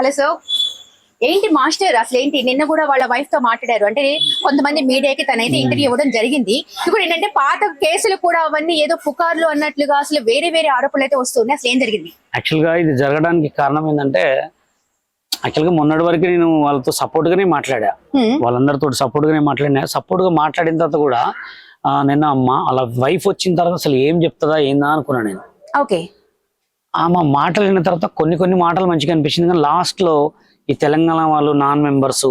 Hello sir. ఏంటి master? అసలు ఏంటి? నిన్న కూడా వాళ్ళ వైఫ్తో మాట్లాడారు. అంటే కొంతమంది మీడియాకి తనైతే ఇంటర్వ్యూ ఇవ్వడం జరిగింది. ఇప్పుడు ఏంటంటే పాత కేసులు కూడా అవన్నీ ఏదో పుకార్లు అన్నట్లుగా అసలు వేరే వేరే ఆరోపణలు అయితే వస్తున్నాయి అసలు ఏం జరిగింది? యాక్చువల్గా ఇది జరగడానికి కారణం ఏంటంటే యాక్చువల్గా మొన్నటి వరకు నేను వాళ్ళతో support గానే మాట్లాడా. హ్మ్. వాళ్ళందరితో support గానే మాట్లాడినా. Support గా మాట్లాడిన తర్వాత కూడా నిన్న అమ్మ అలా వైఫ్ వచ్చిన తర్వాత అసలు ఏం చెప్తుందా ఏందా అనుకున్నా నేను. ఓకే ఆమె మాటలు విన్న తర్వాత కొన్ని కొన్ని మాటలు మంచిగా అనిపించింది. కానీ లాస్ట్లో ఈ తెలంగాణ వాళ్ళు non members.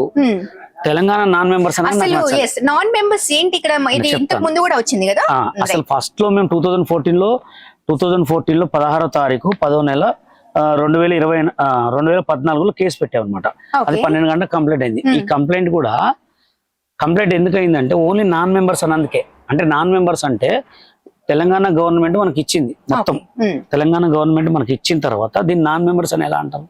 Telangana non members non members ఏంటి ఇక్కడ? ఇది చెప్తాను. ఇంతకు ముందు కూడా వచ్చింది కదా? ఆ, అసలు ఫస్ట్లో మేము టూ థౌజండ్ ఫోర్టీన్లో టూ థౌజండ్ ఫోర్టీన్లో పదహారో తారీఖు పదో నెల రెండు వేల ఇరవై రెండు వేల పద్నాలుగులో కేసు పెట్టామన్నమాట. అది పన్నెండు గంటల కంప్లైంట్ అయింది. ఈ కంప్లైంట్ కూడా కంప్లైంట్ ఎందుకు అయిందంటే ఓన్లీ నాన్ మెంబర్స్ అన్నందుకే. అంటే నాన్ మెంబర్స్ అంటే తెలంగాణ గవర్నమెంట్ మనకి ఇచ్చింది మొత్తం. తెలంగాణ గవర్నమెంట్ మనకి ఇచ్చిన తర్వాత దీన్ని నాన్ మెంబర్స్ అని ఎలా అంటాం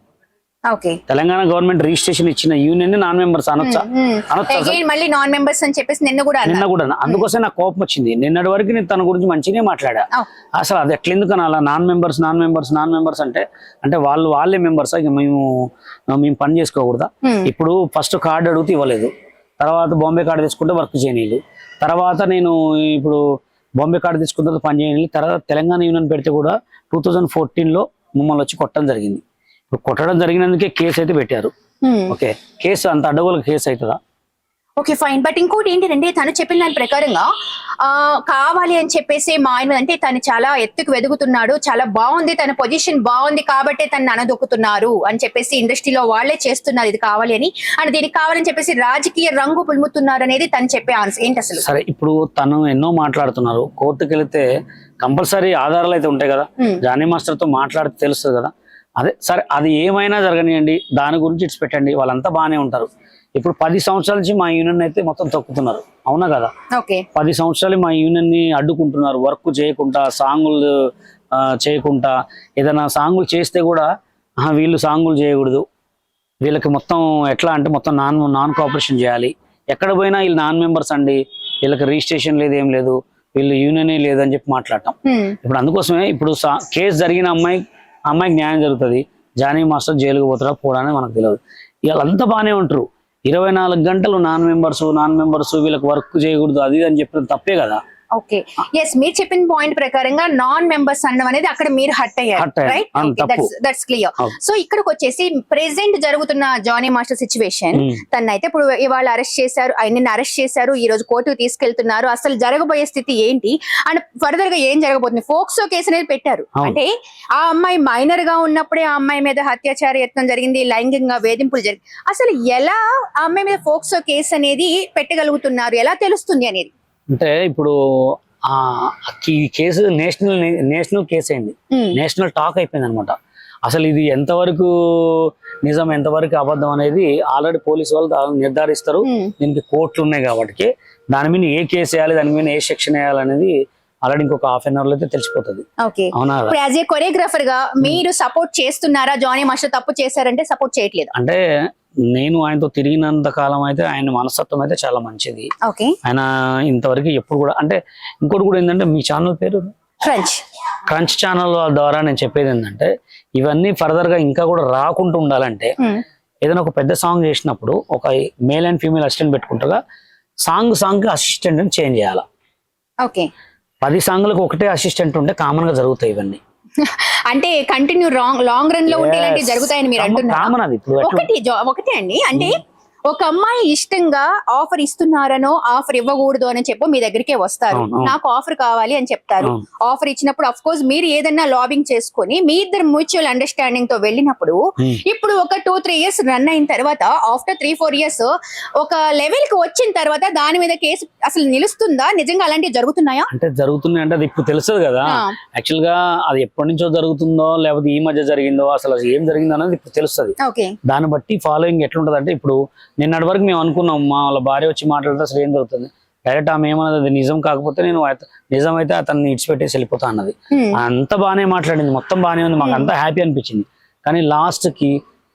ఓకే. తెలంగాణ గవర్నమెంట్ రిజిస్ట్రేషన్ ఇచ్చిన యూనియన్ నాన్ మెంబర్స్ అనొచ్చా? మళ్ళీ నాన్ మెంబర్స్ అని చెప్పేసి నిన్న కూడా నిన్న అన్నారు కూడా అందుకోసం నాకు కోపం వచ్చింది. నిన్నటి వరకు నేను తన గురించి మంచిగానే మాట్లాడా. అసలు అది ఎట్లెందుకు అలా non members non members non members అంటే అంటే వాళ్ళు వాళ్ళే మెంబర్స్? ఇక మేము మేము పని చేసుకోకూడదా. ఇప్పుడు ఫస్ట్ కార్డు అడిగితే ఇవ్వలేదు. తర్వాత బాంబే కార్డు తీసుకుంటే వర్క్ చేయనీళ్ళు తర్వాత నేను ఇప్పుడు బాంబే కార్డు తీసుకున్న తర్వాత పని చేయనీళ్ళు తర్వాత తెలంగాణ యూనియన్ పెడితే కూడా టూ థౌజండ్ ఫోర్టీన్లో మమ్మల్ని వచ్చి కొట్టడం జరిగింది. ఇప్పుడు కొట్టడం జరిగినందుకే కేసు అయితే పెట్టారు. ఓకే. కేసు అంత అడ్డగోలు కేసు అవుతుందా? ఓకే ఫైన్ బట్ ఇంకోటి ఏంటంటే తను చెప్పిన దాని ప్రకారంగా ఆ కావాలి అని చెప్పేసి మా ఆయన అంటే తను చాలా ఎత్తుకు వెదుగుతున్నాడు చాలా బాగుంది తన పొజిషన్ బాగుంది కాబట్టి తను అనదొక్కుతున్నారు అని చెప్పేసి ఇండస్ట్రీలో వాళ్ళే చేస్తున్నారు ఇది కావాలి అని. అండ్ దీనికి కావాలని చెప్పేసి రాజకీయ రంగు పులుముతున్నారు అనేది తను చెప్పే ఆన్సర్. ఏంటి అసలు? సరే ఇప్పుడు తను ఎన్నో మాట్లాడుతున్నారు. కోర్టుకి వెళితే కంపల్సరీ ఆధారాలు అయితే ఉంటాయి కదా. జానీ మాస్టర్తో మాట్లాడితే తెలుస్తుంది కదా. అదే సరే అది ఏమైనా జరగనియండి దాని గురించి ఇట్స్ పెట్టండి వాళ్ళంతా బాగానే ఉంటారు. ఇప్పుడు పది సంవత్సరాల నుంచి మా యూనియన్ అయితే మొత్తం తొక్కుతున్నారు. అవునా కదా? పది సంవత్సరాలు మా యూనియన్ని అడ్డుకుంటున్నారు. వర్క్ చేయకుండా సాంగులు చేయకుండా ఏదైనా సాంగులు చేస్తే కూడా "ఆహా, వీళ్ళు సాంగులు చేయకూడదు. వీళ్ళకి మొత్తం ఎట్లా అంటే మొత్తం నాన్ నాన్ కోఆపరేషన్ చేయాలి. ఎక్కడ పోయినా వీళ్ళు నాన్ మెంబర్స్ అండి. వీళ్ళకి రిజిస్ట్రేషన్ లేదు ఏం లేదు. వీళ్ళు యూనియనే లేదు అని చెప్పి మాట్లాడటం. ఇప్పుడు అందుకోసమే ఇప్పుడు కేసు జరిగిన అమ్మాయి అమ్మాయికి న్యాయం జరుగుతుంది. జానీ మాస్టర్ జైలుకు పోతారా పోవడానికి మనకు తెలియదు వీళ్ళంతా బాగానే ఉంటారు. ఇరవై నాలుగు గంటలు నాన్ మెంబర్స్ నాన్ మెంబర్స్ వీళ్ళకి వర్క్ చేయకూడదు అది అని చెప్పిన తప్పే కదా. ఓకే ఎస్ మీరు చెప్పిన పాయింట్ ప్రకారంగా నాన్ మెంబర్స్ అనడం అనేది అక్కడ మీరు హట్ అయ్యారు. రైట్. That's clear. సో ఇక్కడికి వచ్చేసి ప్రెసెంట్ జరుగుతున్న జానీ మాస్టర్ సిచ్యువేషన్. తన అయితే ఇప్పుడు ఇవాళ అరెస్ట్ చేశారు నిన్న అరెస్ట్ చేశారు ఈ రోజు కోర్టుకు తీసుకెళ్తున్నారు అసలు జరగబోయే స్థితి ఏంటి అండ్ ఫర్దర్గా ఏం జరగబోతుంది ఫోక్సో కేసు అనేది పెట్టారు. అంటే ఆ అమ్మాయి మైనర్గా ఉన్నప్పుడే ఆ అమ్మాయి మీద అత్యాచార యత్నం జరిగింది లైంగికంగా వేధింపులు జరిగింది అసలు ఎలా ఆ అమ్మాయి మీద ఫోక్సో కేసు అనేది పెట్టగలుగుతున్నారు ఎలా తెలుస్తుంది అనేది అంటే ఇప్పుడు ఆ ఈ కేసు నేషనల్ నేషనల్ కేసు అయింది. నేషనల్ టాక్ అయిపోయింది అనమాట అసలు ఇది ఎంతవరకు నిజం ఎంతవరకు అబద్ధం అనేది ఆల్రెడీ పోలీసు వాళ్ళు నిర్ధారిస్తారు. దీనికి కోర్టులు ఉన్నాయి కాబట్టి దాని మీద ఏ కేసు వేయాలి దాని మీద ఏ సెక్షన్ వేయాలనేది ఆల్రెడీ ఇంకొక హాఫ్ అన్ అవర్లో అయితే తెలిసిపోతుంది. అవునా? యాజ్ ఏ కొరియోగ్రాఫర్గా మీరు సపోర్ట్ చేస్తున్నారా? జానీ మాస్టర్ తప్పు చేశారంటే సపోర్ట్ చేయట్లేదు. అంటే నేను ఆయనతో తిరిగినంత కాలం అయితే ఆయన మనస్తత్వం అయితే చాలా మంచిది. ఆయన ఇంతవరకు ఎప్పుడు కూడా అంటే ఇంకోటి కూడా ఏంటంటే మీ ఛానల్ పేరు? క్రంచ్. ఛానల్ ద్వారా నేను చెప్పేది ఏంటంటే ఇవన్నీ ఫర్దర్గా ఇంకా కూడా రాకుండా ఉండాలంటే ఏదైనా ఒక పెద్ద సాంగ్ చేసినప్పుడు ఒక మేల్ అండ్ ఫీమేల్ అసిస్టెంట్ పెట్టుకుంటాగా సాంగ్ సాంగ్కి అసిస్టెంట్ చేంజ్ చేయాలి. ఓకే. పది సాంగ్లకు ఒకటే అసిస్టెంట్ ఉంటే కామన్గా జరుగుతాయి ఇవన్నీ. అంటే కంటిన్యూ లాంగ్ లాంగ్ రన్లో ఇలాంటివి జరుగుతాయని మీరు అంటున్నారు. ఒకటి ఒకటి అండి. అంటే ఒక అమ్మాయి ఇష్టంగా ఆఫర్ ఇస్తున్నారనో ఆఫర్ ఇవ్వకూడదు అని చెప్పి మీ దగ్గరికే వస్తారు. నాకు ఆఫర్ కావాలి అని చెప్తారు. ఆఫర్ ఇచ్చినప్పుడు అఫ్ కోర్స్ మీరు ఏదన్నా లాబింగ్ చేసుకొని మీ ఇద్దరు మ్యూచువల్ అండర్స్టాండింగ్తో వెళ్ళినప్పుడు. ఇప్పుడు ఒక టూ త్రీ ఇయర్స్ రన్ అయిన తర్వాత ఆఫ్టర్ త్రీ ఫోర్ ఇయర్స్ ఒక లెవెల్కి వచ్చిన తర్వాత దాని మీద కేసు అసలు నిలుస్తుందా నిజంగా అలాంటివి జరుగుతున్నాయా అంటే జరుగుతున్నాయి అంటే అది ఇప్పుడు తెలుస్తుంది కదా. యాక్చువల్గా అది ఎప్పటి నుంచో జరుగుతుందో లేకపోతే ఈ మధ్య జరిగిందో అసలు ఏం జరిగిందో అనేది ఇప్పుడు తెలుస్తుంది ఓకే దాన్ని బట్టి ఫాలోయింగ్ ఎట్లుంటది అంటే ఇప్పుడు నిన్నటి వరకు మేము అనుకున్నాం మా వాళ్ళ భార్య వచ్చి మాట్లాడితే అసలు ఏం జరుగుతుంది? డైరెక్ట్ ఆమె ఏమన్నది అది నిజం కాకపోతే నేను అత- నిజమైతే అతన్ని ఇడిచిపెట్టేసి వెళ్ళిపోతా అన్నది. అంత బాగానే మాట్లాడింది మొత్తం బాగానే ఉంది మాకు అంతా హ్యాపీ అనిపించింది. కానీ లాస్ట్కి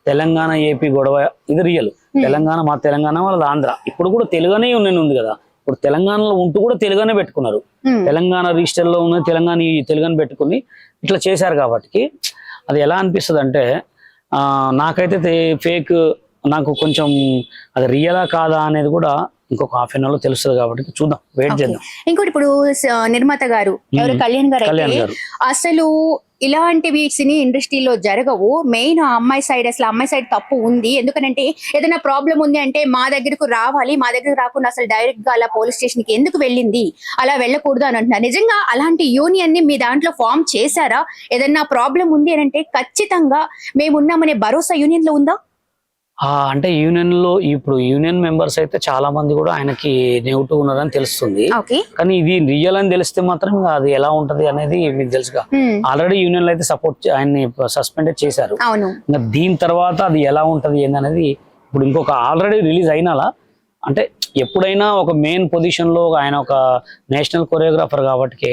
తెలంగాణ ఏపీ గొడవ ఇది రియల్ తెలంగాణ మా తెలంగాణ వాళ్ళది ఆంధ్ర. ఇప్పుడు కూడా తెలుగునే యూనియన్ ఉంది కదా. ఇప్పుడు తెలంగాణలో ఉంటూ కూడా తెలుగునే పెట్టుకున్నారు. తెలంగాణ రిజిస్టర్లో ఉన్న తెలంగాణ తెలుగుని పెట్టుకుని ఇట్లా చేశారు కాబట్టి అది ఎలా అనిపిస్తుంది అంటే ఆ, నాకైతే ఫేక్ నాకు కొంచెం అది రియలా కాదా అనేది కూడా ఇంకొక హాఫ్ అన్ అవర్లో తెలుస్తుంది కాబట్టి చూద్దాం వెయిట్ చేద్దాం. ఇంకోటి ఇప్పుడు నిర్మాత గారు ఎవరు. కళ్యాణ్ గారు అయితే అసలు ఇలాంటివి సినీ ఇండస్ట్రీలో జరగవు. మెయిన్ ఆ అమ్మాయి సైడ్ అసలు అమ్మాయి సైడ్ తప్పు ఉంది. ఎందుకంటే ఏదైనా ప్రాబ్లం ఉంది అంటే మా దగ్గరకు రావాలి. మా దగ్గరకు రాకుండా అసలు డైరెక్ట్గా అలా పోలీస్ స్టేషన్కి ఎందుకు వెళ్ళింది? అలా వెళ్ళకూడదు అని అంటున్నారు. నిజంగా అలాంటి యూనియన్ని మీ దాంట్లో ఫామ్ చేశారా? ఏదైనా ప్రాబ్లం ఉంది అని అంటే ఖచ్చితంగా మేము ఉన్నామనే భరోసా యూనియన్లో ఉందా? అంటే యూనియన్లో ఇప్పుడు యూనియన్ మెంబర్స్ అయితే చాలా మంది కూడా ఆయనకి నెగిటివ్ ఉన్నారని తెలుస్తుంది. కానీ ఇది రియల్ అని తెలిస్తే మాత్రం అది ఎలా ఉంటది అనేది మీకు తెలుసుగా ఆల్రెడీ యూనియన్లో అయితే సపోర్ట్ ఆయన్ని సస్పెండ్ చేశారు. ఇంకా దీని తర్వాత అది ఎలా ఉంటది ఏందనేది ఇప్పుడు ఇంకొక ఆల్రెడీ రిలీజ్ అయినాలా. అంటే ఎప్పుడైనా ఒక మెయిన్ పొజిషన్లో ఆయన ఒక నేషనల్ కొరియోగ్రాఫర్ కాబట్టి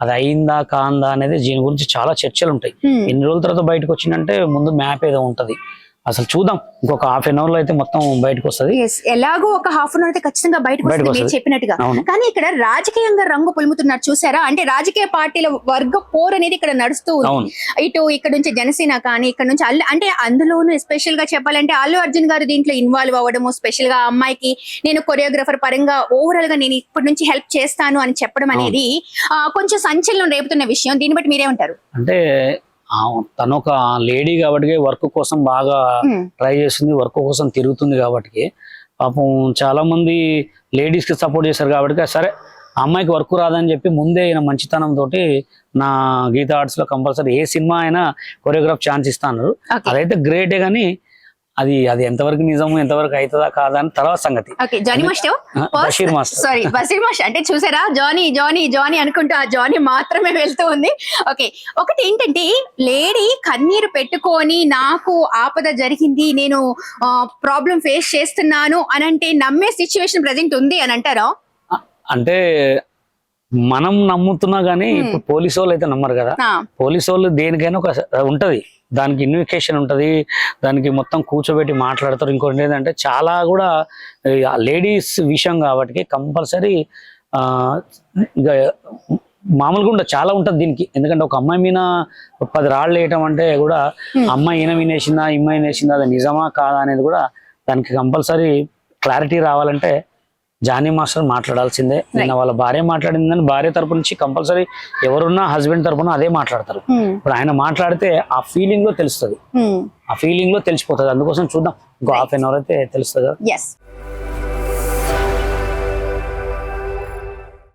అది అయిందా కాందా అనేది దీని గురించి చాలా చర్చలు ఉంటాయి. ఎన్ని రోజుల తర్వాత బయటకు వచ్చిందంటే ముందు మ్యాప్ ఏదో ఉంటది. అసలు చూద్దాం. ఇంకొక హాఫ్ అన్ అవర్లో అయితే మొత్తం బయటకు వస్తది. ఎలాగో ఒక హాఫ్ అన్ అవర్ అయితే ఖచ్చితంగా బయటకు వస్తుంది. చెప్పినట్టుగా. కానీ ఇక్కడ రాజకీయంగా రంగు పులుముతున్నారు చూసారా? అంటే రాజకీయ పార్టీల వర్గ పోర్ అనేది ఇక్కడ నడుస్తూ ఉంది. ఇటు ఇక్కడ నుంచి జనసేన కానీ ఇక్కడ నుంచి అల్లు అంటే అందులోనూ స్పెషల్గా చెప్పాలంటే అల్లు అర్జున్ గారు దీంట్లో ఇన్వాల్వ్ అవ్వడము స్పెషల్గా అమ్మాయికి నేను కొరియోగ్రాఫర్ పరంగా ఓవరాల్గా నేను ఇప్పటి నుంచి హెల్ప్ చేస్తాను అని చెప్పడం అనేది కొంచెం సంచలనం రేపుతున్న విషయం. దీన్ని బట్టి మీరేమంటారు? అంటే తను ఒక లేడీ కాబట్టి వర్క్ కోసం బాగా ట్రై చేస్తుంది వర్క్ కోసం తిరుగుతుంది కాబట్టి పాపం చాలా మంది లేడీస్కి సపోర్ట్ చేశారు కాబట్టి సరే అమ్మాయికి వర్క్ రాదని చెప్పి ముందే ఈయన మంచితనం తోటి నా గీత ఆర్ట్స్లో కంపల్సరీ ఏ సినిమా అయినా కొరియోగ్రాఫ్ ఛాన్స్ ఇస్తాను. అదైతే గ్రేటే కానీ అది అది ఎంతవరకు నిజము ఎంతవరకు అవుతుందా కాదా అని తర్వాత సంగతి. ఓకే జానీ మాస్టర్ ఆ, Basheer master sorry Basheer master అంటే చూసారా జానీ జానీ జానీ అనుకుంటూ ఆ జానీ మాత్రమే వెళ్తూ ఉంది. ఓకే ఒకటి ఏంటంటే లేడీ కన్నీరు పెట్టుకొని నాకు ఆపద జరిగింది నేను ప్రాబ్లం ఫేస్ చేస్తున్నాను అని అంటే నమ్మే సిచ్యువేషన్ ప్రెసెంట్ ఉంది అని అంటారా? అంటే మనం నమ్ముతున్నా గానీ ఇప్పుడు పోలీసు వాళ్ళు అయితే నమ్మరు కదా. పోలీసు వాళ్ళు దేనికైనా ఒక ఉంటది. దానికి ఇన్వికేషన్ ఉంటది దానికి మొత్తం కూర్చోబెట్టి మాట్లాడతారు ఇంకోటి ఏంటంటే చాలా కూడా లేడీస్ విషయం కాబట్టి కంపల్సరీ ఇక మామూలుగా ఉండదు చాలా ఉంటది దీనికి ఎందుకంటే ఒక అమ్మాయి మీద పది రాళ్ళు వేయటం అంటే కూడా. అమ్మాయి ఈయన వినేసిందా ఇమ్మాయి వినేసిందా అది నిజమా కాదా అనేది కూడా దానికి కంపల్సరీ క్లారిటీ రావాలంటే జానీ మాస్టర్ మాట్లాడాల్సిందే. నిన్న వాళ్ళ భార్య మాట్లాడిందని భార్య తరపు నుంచి కంపల్సరీ ఎవరున్నా హస్బెండ్ తరపున అదే మాట్లాడతారు. హ్మ్, ఇప్పుడు ఆయన మాట్లాడితే ఆ ఫీలింగ్లో తెలుస్తుంది. హ్మ్. ఆ ఫీలింగ్లో తెలిసిపోతుంది. అందుకోసం చూద్దాం. ఇంకో హాఫ్ అన్ అవర్ అయితే తెలుస్తుంది